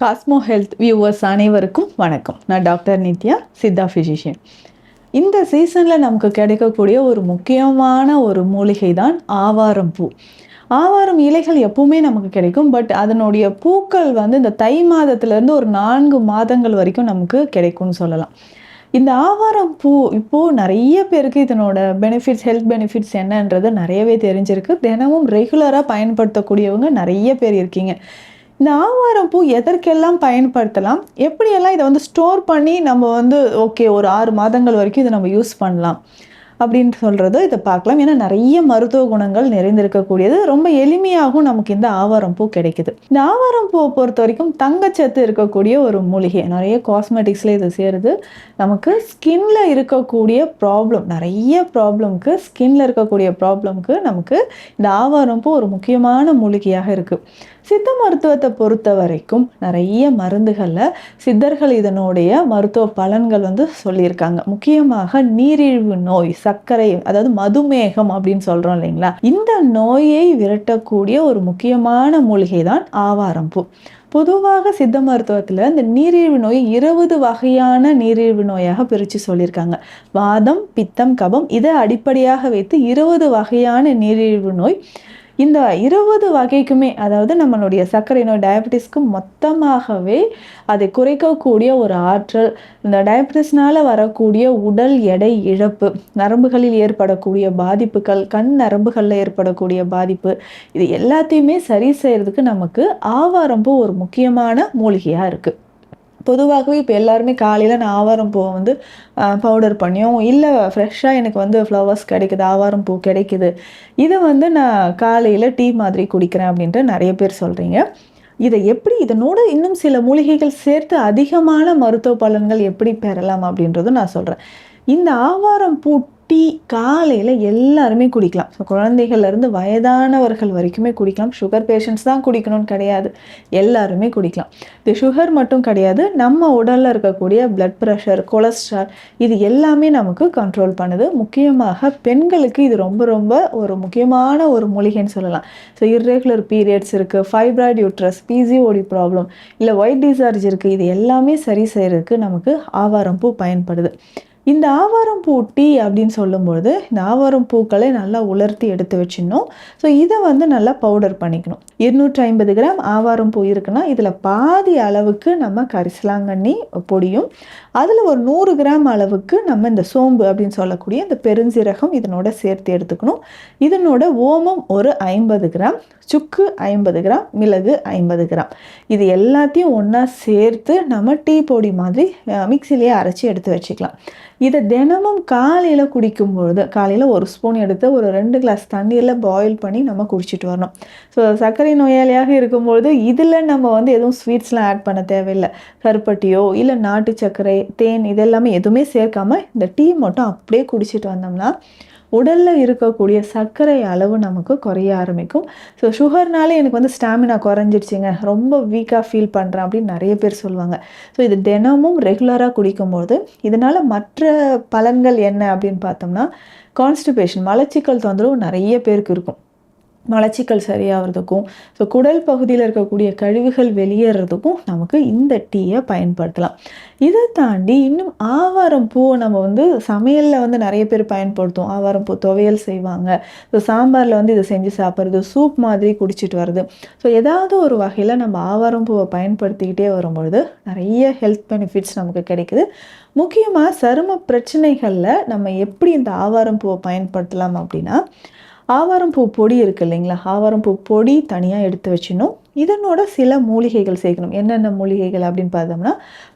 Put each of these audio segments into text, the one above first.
Cosmo health viewers அனைவருக்கும் வணக்கம். நான் டாக்டர் நித்யா சித்தா ஃபிசிஷியன் இந்த சீசனில் நமக்கு கிடைக்கக்கூடிய ஒரு முக்கியமான ஒரு மூலிகை தான் ஆவாரம் பூ. ஆவாரம் இலைகள் எப்பவுமே நமக்கு கிடைக்கும். பட் அதனுடைய பூக்கள் வந்து இந்த தை மாதத்துலேருந்து ஒரு நான்கு மாதங்கள் வரைக்கும் நமக்கு கிடைக்கும்னு சொல்லலாம். இந்த ஆவாரம் பூ இப்போது நிறைய பேருக்கு இதனோட பெனிஃபிட்ஸ் ஹெல்த் பெனிஃபிட்ஸ் என்னன்றது நிறையவே தெரிஞ்சிருக்கு. தினமும் ரெகுலராக பயன்படுத்தக்கூடியவங்க நிறைய பேர் இருக்கீங்க. இந்த ஆவாரம் பூ எதற்கெல்லாம் பயன்படுத்தலாம்? எப்படியெல்லாம் இதை வந்து ஸ்டோர் பண்ணி நம்ம வந்து ஓகே ஒரு ஆறு மாதங்கள் வரைக்கும் இதை நம்ம யூஸ் பண்ணலாம்? அப்படின்னு சொல்கிறது இதை பார்க்கலாம். ஏன்னா நிறைய மருத்துவ குணங்கள் நிறைந்திருக்கக்கூடியது. ரொம்ப எளிமையாகவும் நமக்கு இந்த ஆவாரம் பூ கிடைக்குது. இந்த ஆவாரம் பூவை பொறுத்த வரைக்கும் தங்கச்சத்து இருக்கக்கூடிய ஒரு மூலிகை. நிறைய காஸ்மெட்டிக்ஸில் இது சேருது. நமக்கு ஸ்கின்ல இருக்கக்கூடிய ப்ராப்ளம் நிறைய ப்ராப்ளம்க்கு ஸ்கின்ல இருக்கக்கூடிய ப்ராப்ளம்க்கு நமக்கு இந்த ஆவாரம் பூ ஒரு முக்கியமான மூலிகையாக இருக்குது சித்த மருத்துவத்தை பொறுத்த வரைக்கும் நிறைய மருந்துகளில் சித்தர்கள் இதனுடைய மருத்துவ பலன்கள் வந்து சொல்லியிருக்காங்க. முக்கியமாக நீரிழிவு நோய் சர்க்கரை அதாவது மதுமேகம் அப்படின்னு சொல்கிறோம் இல்லைங்களா? இந்த நோயை விரட்டக்கூடிய ஒரு முக்கியமான மூலிகை தான் ஆவாரம்பூ. பொதுவாக சித்த மருத்துவத்தில் இந்த நீரிழிவு நோய் இருபது வகையான நீரிழிவு நோயாக பிரித்து சொல்லியிருக்காங்க. வாதம் பித்தம் கபம் இதை அடிப்படையாக வைத்து இருபது வகையான நீரிழிவு நோய் இந்த இருபது வகைக்குமே அதாவது நம்மளுடைய சர்க்கரை நோய் டயபெட்டிஸ்க்கு மொத்தமாகவே அதை குறைக்கக்கூடிய ஒரு ஆற்றல் இந்த டயபெட்டிஸ்னால வரக்கூடிய உடல் எடை இழப்பு நரம்புகளில் ஏற்படக்கூடிய பாதிப்புகள் கண் நரம்புகளில் ஏற்படக்கூடிய பாதிப்பு இது எல்லாத்தையுமே சரி செய்யறதுக்கு நமக்கு ஆவாரம்பூ ஒரு முக்கியமான மூலிகையாக இருக்குது பொதுவாகவே இப்போ எல்லாருமே காலையில் நான் ஆவாரம் பூவை வந்து பவுடர் பண்ணியும் இல்லை ஃப்ரெஷ்ஷாக எனக்கு வந்து ஃப்ளவர்ஸ் கிடைக்குது ஆவாரம் பூ கிடைக்குது. இதை வந்து நான் காலையில் டீ மாதிரி குடிக்கிறேன் அப்படின்ட்டு நிறைய பேர் சொல்கிறீங்க இதை எப்படி இதனோட இன்னும் சில மூலிகைகள் சேர்த்து அதிகமான மருத்துவ பலன்கள் எப்படி பெறலாம் அப்படின்றதும் நான் சொல்கிறேன் இந்த ஆவாரம் பூ டீ காலையில் எல்லாருமே குடிக்கலாம். ஸோ குழந்தைகள்லேருந்து வயதானவர்கள் வரைக்குமே குடிக்கலாம். சுகர் பேஷண்ட்ஸ் தான் குடிக்கணும்னு கிடையாது. எல்லாருமே குடிக்கலாம். இது சுகர் மட்டும் கிடையாது. நம்ம உடலில் இருக்கக்கூடிய பிளட் ப்ரெஷர் கொலஸ்ட்ரால் இது எல்லாமே நமக்கு கண்ட்ரோல் பண்ணுது. முக்கியமாக பெண்களுக்கு இது ரொம்ப ரொம்ப ஒரு முக்கியமான ஒரு மூலிகைன்னு சொல்லலாம். ஸோ இர்ரெகுலர் பீரியட்ஸ் இருக்குது ஃபைப்ராய்டு யூட்ரஸ் பிசிஓடி ப்ராப்ளம் இல்லை ஒயிட் டிசார்ஜ் இருக்குது இது எல்லாமே சரி செய்கிறதுக்கு நமக்கு ஆவாரம் பூ பயன்படுது. இந்த ஆவாரம் பூ டீ அப்படின்னு சொல்லும்பொழுது இந்த ஆவாரம் பூக்களை நல்லா உலர்த்தி எடுத்து வச்சிடணும். ஸோ இதை வந்து நல்லா பவுடர் பண்ணிக்கணும். இருநூற்றி ஐம்பது கிராம் ஆவாரம் பூ இருக்குன்னா இதில் பாதி அளவுக்கு நம்ம கரிசலாங்கண்ணி பொடியும் அதில் ஒரு நூறு கிராம் அளவுக்கு நம்ம இந்த சோம்பு அப்படின்னு சொல்லக்கூடிய இந்த பெருஞ்சீரகம் இதனோட சேர்த்து எடுத்துக்கணும். இதனோட ஓமம் ஒரு ஐம்பது கிராம் சுக்கு ஐம்பது கிராம் மிளகு ஐம்பது கிராம். இது எல்லாத்தையும் ஒன்றா சேர்த்து நம்ம டீ பொடி மாதிரி மிக்சிலேயே அரைச்சி எடுத்து வச்சுக்கலாம். இதை தினமும் காலையில் குடிக்கும்பொழுது காலையில் ஒரு ஸ்பூன் எடுத்து ஒரு ரெண்டு கிளாஸ் தண்ணீரில் பாயில் பண்ணி நம்ம குடிச்சிட்டு வரணும். ஸோ சர்க்கரை நோயாளியாக இருக்கும்பொழுது இதில் நம்ம வந்து எதுவும் ஸ்வீட்ஸ்லாம் ஆட் பண்ண தேவையில்லை. கருப்பட்டியோ இல்லை நாட்டு சர்க்கரை தேன் இதெல்லாமே எதுவுமே சேர்க்காமல் இந்த டீ மட்டும் அப்படியே குடிச்சிட்டு வந்தோம்னா உடலில் இருக்கக்கூடிய சர்க்கரை அளவு நமக்கு குறைய ஆரம்பிக்கும். ஸோ சுகர்னால எனக்கு வந்து ஸ்டாமினா குறைஞ்சிடுச்சிங்க. ரொம்ப வீக்காக ஃபீல் பண்ணுறேன் அப்படின்னு நிறைய பேர் சொல்லுவாங்க. ஸோ இது தினமும் ரெகுலராக குடிக்கும்போது இதனால் மற்ற பலன்கள் என்ன அப்படின்னு பார்த்தோம்னா கான்ஸ்டிபேஷன் மலச்சிக்கல் தொந்தரவு நிறைய பேருக்கு இருக்கும். மலச்சிக்கல் சரியாகிறதுக்கும் ஸோ குடல் பகுதியில் இருக்கக்கூடிய கழிவுகள் வெளியேறதுக்கும் நமக்கு இந்த டீயை பயன்படுத்தலாம். இதை தாண்டி இன்னும் ஆவாரம் பூவை நம்ம வந்து சமையலில் வந்து நிறைய பேர் பயன்படுத்துவோம். ஆவாரம் பூ துவையல் செய்வாங்க. ஸோ சாம்பாரில் வந்து இதை செஞ்சு சாப்பிட்றது சூப் மாதிரி குடிச்சிட்டு வருது ஸோ ஏதாவது ஒரு வகையில் நம்ம ஆவாரம் பூவை பயன்படுத்திக்கிட்டே வரும்பொழுது நிறைய ஹெல்த் பெனிஃபிட்ஸ் நமக்கு கிடைக்குது. முக்கியமாக சரும பிரச்சனைகளில் நம்ம எப்படி இந்த ஆவாரம் பூவை பயன்படுத்தலாம் அப்படின்னா ஆவாரம் பூ பொடி இருக்குது இல்லைங்களா? ஆவாரம் பூ பொடி தனியாக எடுத்து வச்சிடணும். இதனோட சில மூலிகைகள் சேர்க்கணும். என்னென்ன மூலிகைகள் அப்படின்னு பார்த்தோம்னா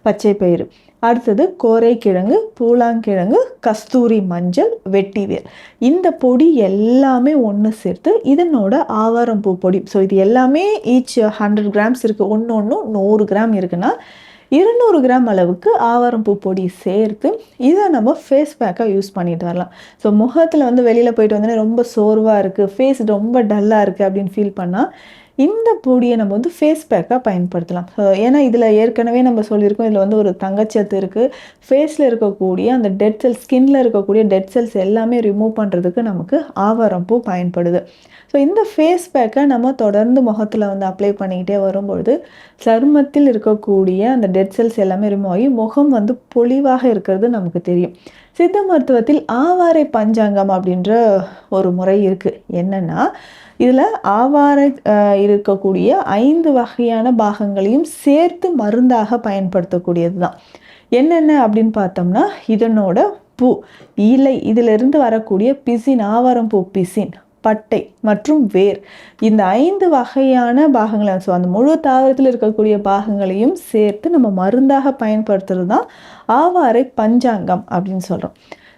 பச்சை பயிறு. அடுத்தது கோரைக்கிழங்கு பூலாங்கிழங்கு கஸ்தூரி மஞ்சள் வெட்டிவேர் இந்த பொடி எல்லாமே ஒன்று சேர்த்து இதனோட ஆவாரம் பூ பொடி. ஸோ இது எல்லாமே ஈச் ஹண்ட்ரட் கிராம்ஸ் இருக்குது ஒன்று ஒன்று நூறு கிராம் இருக்குன்னா இருநூறு கிராம் அளவுக்கு ஆவாரம் பூ பொடி சேர்த்து இதை நம்ம ஃபேஸ் பேக்காக யூஸ் பண்ணிட்டு வரலாம். ஸோ முகத்தில் வந்து வெளியில் போயிட்டு வந்தோடனே ரொம்ப சோர்வாக இருக்குது ஃபேஸ் ரொம்ப டல்லாக இருக்குது அப்படின்னு ஃபீல் பண்ணால் இந்த பொடியை நம்ம வந்து ஃபேஸ் பேக்காக பயன்படுத்தலாம். ஏன்னா இதில் ஏற்கனவே நம்ம சொல்லியிருக்கோம் இதில் வந்து ஒரு தங்கச்சத்து இருக்குது ஃபேஸில் இருக்கக்கூடிய அந்த டெட் செல்ஸ் ஸ்கின்ல இருக்கக்கூடிய டெட் செல்ஸ் எல்லாமே ரிமூவ் பண்ணுறதுக்கு நமக்கு ஆவாரம்பூ பயன்படுது. ஸோ இந்த ஃபேஸ் பேக்கை நம்ம தொடர்ந்து முகத்தில் வந்து அப்ளை பண்ணிக்கிட்டே வரும்பொழுது சருமத்தில் இருக்கக்கூடிய அந்த டெட் செல்ஸ் எல்லாமே ரிமூவ் ஆகி முகம் வந்து பொலிவாக இருக்கிறது நமக்கு தெரியும். சித்த மருத்துவத்தில் ஆவாரை பஞ்சாங்கம் அப்படின்ற ஒரு முறை இருக்குது என்னென்னா இதில் ஆவாரை இருக்கக்கூடிய ஐந்து வகையான பாகங்களையும் சேர்த்து மருந்தாக பயன்படுத்தக்கூடியது தான் என்னென்ன அப்படின்னு பார்த்தோம்னா இதனோட பூ இலை இதிலிருந்து வரக்கூடிய பிசின் ஆவாரம் பூ பிசின் பட்டை மற்றும் வேர். இந்த ஐந்து வகையான பாகங்களை ஸோ அந்த முழு தாவரத்தில் இருக்கக்கூடிய பாகங்களையும் சேர்த்து நம்ம மருந்தாக பயன்படுத்துறது தான் ஆவாரை பஞ்சாங்கம் அப்படின்னு சொல்கிறோம்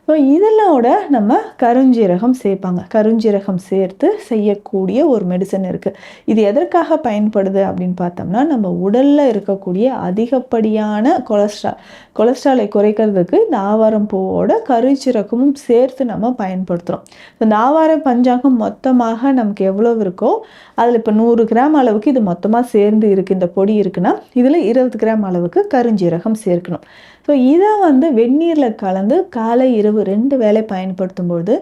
ஸோ இதனோட நம்ம கருஞ்சீரகம் சேர்ப்பாங்க. கருஞ்சீரகம் சேர்த்து செய்யக்கூடிய ஒரு மெடிசன் இருக்குது இது எதற்காக பயன்படுது அப்படின்னு பார்த்தோம்னா நம்ம உடலில் இருக்கக்கூடிய அதிகப்படியான கொலஸ்ட்ரால் கொலஸ்ட்ராலை குறைக்கிறதுக்கு இந்த ஆவாரம் பூவோட கருஞ்சீரகமும் சேர்த்து நம்ம பயன்படுத்துகிறோம் இந்த ஆவார பஞ்சாங்கம் மொத்தமாக நமக்கு எவ்வளோ இருக்கோ அதில் இப்போ நூறு கிராம் அளவுக்கு இது மொத்தமாக சேர்ந்து இருக்குது இந்த பொடி இருக்குன்னா இதில் இருபது கிராம் அளவுக்கு கருஞ்சீரகம் சேர்க்கணும். ஸோ இதை வந்து வெந்நீரில் கலந்து காலை இரவு ரெண்டு வேலை பயன்படுத்தும் பொழுது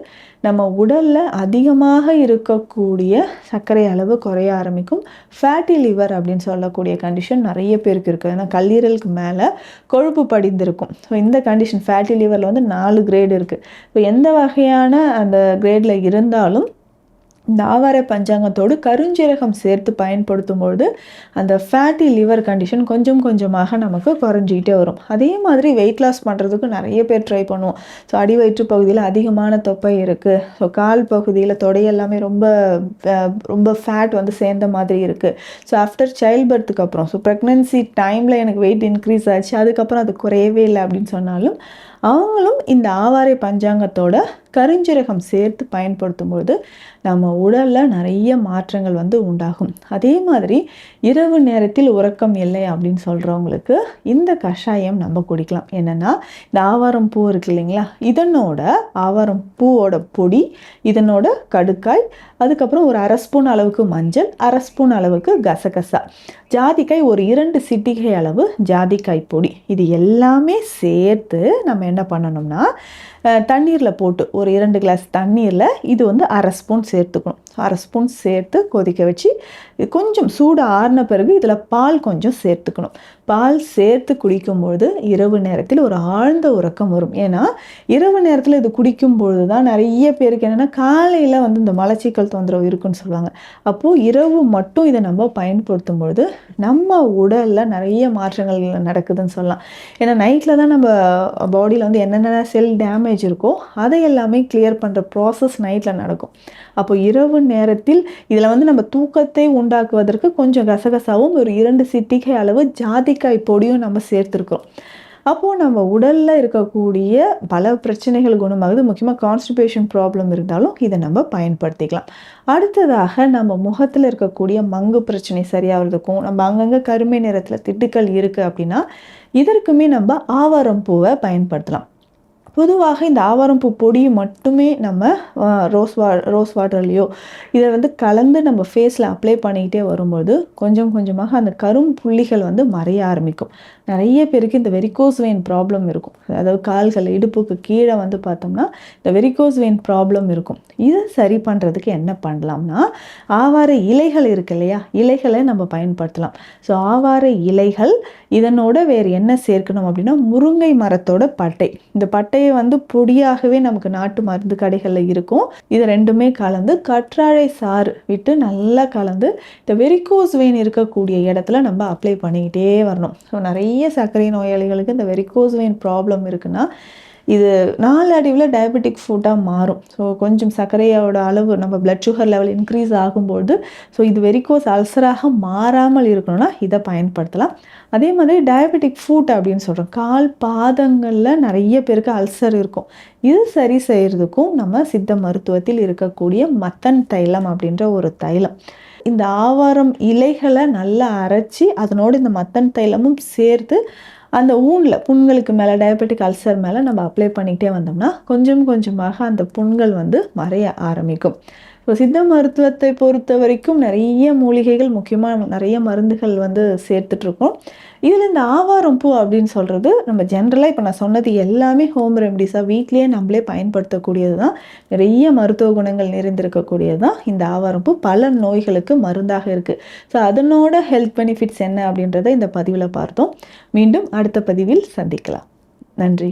நம்ம உடலில் அதிகமாக இருக்கக்கூடிய சர்க்கரை அளவு குறைய ஆரம்பிக்கும். ஃபேட்டி லிவர் அப்படின்னு சொல்லக்கூடிய கண்டிஷன் நிறைய பேருக்கு இருக்குது ஏன்னா கல்லீரலுக்கு மேலே கொழுப்பு படிந்திருக்கும். ஸோ இந்த கண்டிஷன் ஃபேட்டி லிவரில் வந்து நாலு கிரேடு இருக்குது ஸோ எந்த வகையான அந்த கிரேடில் இருந்தாலும் இந்த பஞ்சாங்கத்தோடு கருஞ்சீரகம் சேர்த்து பயன்படுத்தும் பொழுது அந்த ஃபேட்டி லிவர் கண்டிஷன் கொஞ்சம் கொஞ்சமாக நமக்கு குறைஞ்சிக்கிட்டே வரும். அதே மாதிரி வெயிட் லாஸ் பண்ணுறதுக்கு நிறைய பேர் ட்ரை பண்ணுவோம். ஸோ அடி வயிற்று பகுதியில் அதிகமான தொப்பை இருக்குது ஸோ கால் பகுதியில் தொடை எல்லாமே ரொம்ப ரொம்ப ஃபேட் வந்து சேர்ந்த மாதிரி இருக்குது ஸோ ஆஃப்டர் சைல்ட் பர்த்துக்கு அப்புறம் ஸோ ப்ரெக்னென்சி டைமில் எனக்கு வெயிட் இன்க்ரீஸ் ஆச்சு. அதுக்கப்புறம் அது குறையவே இல்லை அப்படின்னு சொன்னாலும் அவங்களும் இந்த ஆவாரை பஞ்சாங்கத்தோட கருஞ்சீரகம் சேர்த்து பயன்படுத்தும் பொழுது நம்ம உடலில் நிறைய மாற்றங்கள் வந்து உண்டாகும். அதே மாதிரி இரவு நேரத்தில் உறக்கம் இல்லை அப்படின்னு சொல்கிறவங்களுக்கு இந்த கஷாயம் நம்ம குடிக்கலாம். என்னென்னா இந்த ஆவாரம் பூ இருக்கு இல்லைங்களா? இதனோட ஆவாரம் பூவோட பொடி இதனோட கடுக்காய் அதுக்கப்புறம் ஒரு அரை ஸ்பூன் அளவுக்கு மஞ்சள் அரை ஸ்பூன் அளவுக்கு கசகசா. ஜாதிக்காய் ஒரு இரண்டு சிட்டிகை அளவு ஜாதிக்காய் பொடி. இது எல்லாமே சேர்த்து நம்ம என்ன பண்ணணும்னா தண்ணீரில் போட்டு ஒரு இரண்டு கிளாஸ் தண்ணீரில் இது வந்து அரை ஸ்பூன் சேர்த்துக்கணும். அரை ஸ்பூன் சேர்த்து கொதிக்க வச்சு இது கொஞ்சம் சூடு ஆறின பிறகு இதில் பால் கொஞ்சம் சேர்த்துக்கணும். பால் சேர்த்து குடிக்கும்பொழுது இரவு நேரத்தில் ஒரு ஆழ்ந்த உறக்கம் வரும். ஏன்னா இரவு நேரத்தில் இது குடிக்கும் பொழுது தான் நிறைய பேருக்கு என்னென்னா காலையில் வந்து இந்த மலச்சிக்கல் தொந்தரவு இருக்குன்னு சொல்லுவாங்க. அப்போது இரவு மட்டும் இதை நம்ம பயன்படுத்தும் பொழுது நம்ம உடலில் நிறைய மாற்றங்கள் நடக்குதுன்னு சொல்லலாம். ஏன்னா நைட்டில் தான் நம்ம பாடியில் வந்து என்னென்ன செல் டேமேஜ் இருக்கோ அதை எல்லாமே கிளியர் பண்ணுற ப்ராசஸ் நைட்டில் நடக்கும். அப்போ இரவு நேரத்தில் இதில் வந்து நம்ம தூக்கத்தை உண்டாக்குவதற்கு கொஞ்சம் கசகசாவும் ஒரு இரண்டு சிட்டிகை அளவு ஜாதிக்காய் பொடியும் நம்ம சேர்த்துருக்கோம் அப்போது நம்ம உடலில் இருக்கக்கூடிய பல பிரச்சனைகள் குணமாகுது. முக்கியமாக கான்ஸ்டிபேஷன் ப்ராப்ளம் இருந்தாலும் இதை நம்ம பயன்படுத்திக்கலாம். அடுத்ததாக நம்ம முகத்தில் இருக்கக்கூடிய மங்கு பிரச்சனை சரியாகிறதுக்கும் நம்ம அங்கங்கே கருமை நிறத்தில் திட்டுக்கள் இருக்குது அப்படின்னா இதற்குமே நம்ம ஆவாரம் பூவை பயன்படுத்தலாம். பொதுவாக இந்த ஆவாரம்பூ பொடியை மட்டுமே நம்ம ரோஸ் வா ரோஸ் வாட்டர்லேயோ இதை வந்து கலந்து நம்ம ஃபேஸில் அப்ளை பண்ணிக்கிட்டே வரும்போது கொஞ்சம் கொஞ்சமாக அந்த கரும் புள்ளிகள் வந்து மறைய ஆரம்பிக்கும். நிறைய பேருக்கு இந்த வெரிகோஸ் வெயின் ப்ராப்ளம் இருக்கும். அதாவது கால்கள் இடுப்புக்கு கீழே வந்து பார்த்தோம்னா இந்த வெரிகோஸ் வெயின் ப்ராப்ளம் இருக்கும். இதை சரி பண்ணுறதுக்கு என்ன பண்ணலாம்னா ஆவார இலைகள் இருக்கு இல்லையா? இலைகளை நம்ம பயன்படுத்தலாம். ஸோ ஆவார இலைகள் இதனோட வேறு என்ன சேர்க்கணும் அப்படின்னா முருங்கை மரத்தோட பட்டை. இந்த பட்டையை வந்து பொடியாகவே நமக்கு நாட்டு மருந்து கடைகளில் இருக்கும். இது ரெண்டுமே கலந்து கற்றாழை சாறு விட்டு நல்லா கலந்து இந்த வெரிகோஸ் வெயின் இருக்கக்கூடிய இடத்துல நம்ம அப்ளை பண்ணிக்கிட்டே வரணும். ஸோ நிறைய சர்க்கரை நோயாளிகளுக்கு இந்த வெரிகோஸ் வெயின் ப்ராப்ளம் இருக்குன்னா இது நாளடைவில் டயபெட்டிக் ஃபுட்டாக மாறும். ஸோ கொஞ்சம் சர்க்கரையோட அளவு நம்ம பிளட் சுகர் லெவல் இன்க்ரீஸ் ஆகும்போது ஸோ இது வெரிக்கோஸ் அல்சராக மாறாமல் இருக்கணும்னா இதை பயன்படுத்தலாம். அதே மாதிரி டயபெட்டிக் ஃபுட் அப்படின்னு சொல்கிறோம் கால் பாதங்களில் நிறைய பேருக்கு அல்சர் இருக்கும். இது சரி செய்கிறதுக்கும் நம்ம சித்த மருத்துவத்தில் இருக்கக்கூடிய மத்தன் தைலம் அப்படின்ற ஒரு தைலம். இந்த ஆவாரம் இலைகளை நல்லா அரைச்சி அதனோடு இந்த மத்தன் தைலமும் சேர்த்து அந்த ஊனில் புண்களுக்கு மேலே டயபெட்டிக் அல்சர் மேலே நம்ம அப்ளை பண்ணிக்கிட்டே வந்தோம்னா கொஞ்சம் கொஞ்சமாக அந்த புண்கள் வந்து மறைய ஆரம்பிக்கும். இப்போ சித்த மருத்துவத்தை பொறுத்த வரைக்கும் நிறைய மூலிகைகள் முக்கியமாக நிறைய மருந்துகள் வந்து சேர்த்துட்ருக்கோம். இதில் இந்த ஆவாரம் பூ அப்படின்னு சொல்கிறது நம்ம ஜென்ரலாக இப்போ நான் சொன்னது எல்லாமே ஹோம் ரெமடிஸாக வீட்லேயே நம்மளே பயன்படுத்தக்கூடியது தான். நிறைய மருத்துவ குணங்கள் நிறைந்திருக்கக்கூடியது தான் இந்த ஆவாரம் பூ. பல நோய்களுக்கு மருந்தாக இருக்குது ஸோ அதனோட ஹெல்த் பெனிஃபிட்ஸ் என்ன அப்படின்றத இந்த பதிவில் பார்த்தோம். மீண்டும் அடுத்த பதிவில் சந்திக்கலாம். நன்றி.